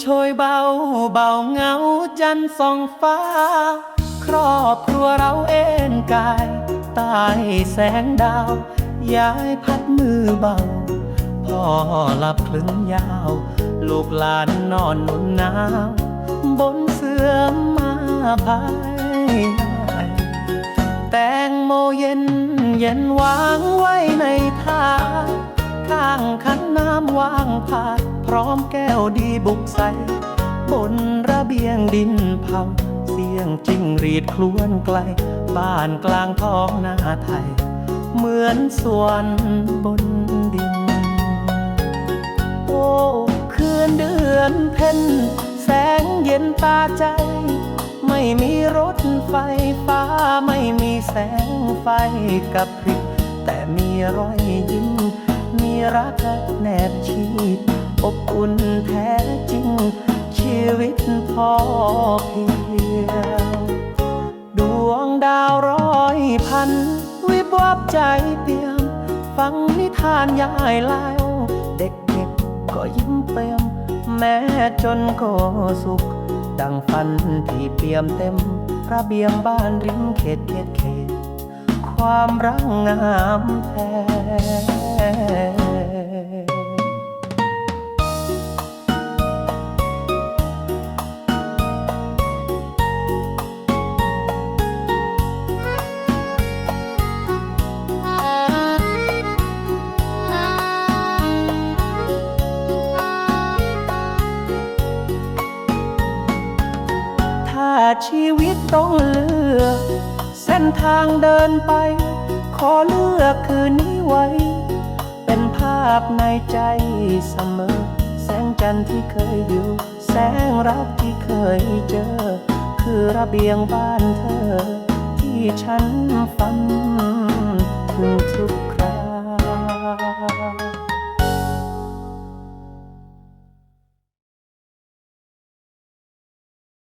มโชยเบาเบาเงาจันส่องฟ้า ครอบครัวเราเอ็นกายใต้แสงดาวยายพัดมือเบา พ่อหลับคลึงยาว ลูกหลานนอนหนุนหนาวบนเสื่อมาภายแตงโมเย็นเย็นวางไว้ในถาดข้าง น้ำว่างผาด พร้อมแก้วดีบุกใส บนระเบียงดินเผา เสียงจิ้งรีดครวนไกล บ้านกลางท้องนาไทย เหมือนสวนบนดิน โอ้คืนเดือนเพ็ญแสงเย็นตาใจ ไม่มีรถไฟฟ้าไม่มีแสงไฟกับพริบแต่มีรอยยิ้ม รักแนบชีพอบอุ่นแท้จริง ชีวิตพอเพียงดวงดาวร้อยพัน วิบวับใจเปี่ยม ฟังนิทานยายเล่าเด็กๆก็ยิ้มเปี่ยม แม้จนก็สุข ดังฝันที่เปี่ยมเต็ม ระเบียงบ้านริมเขตเขตเขต ความรักงามแท้ ชีวิตต้องเลือก เส้นทางเดินไป ขอเลือกคืนนี้ไว้ เป็นภาพในใจเสมอ แสงจันทร์ที่เคยอยู่ แสงรักที่เคยเจอ คือระเบียงบ้านเธอ ที่ฉันฝัน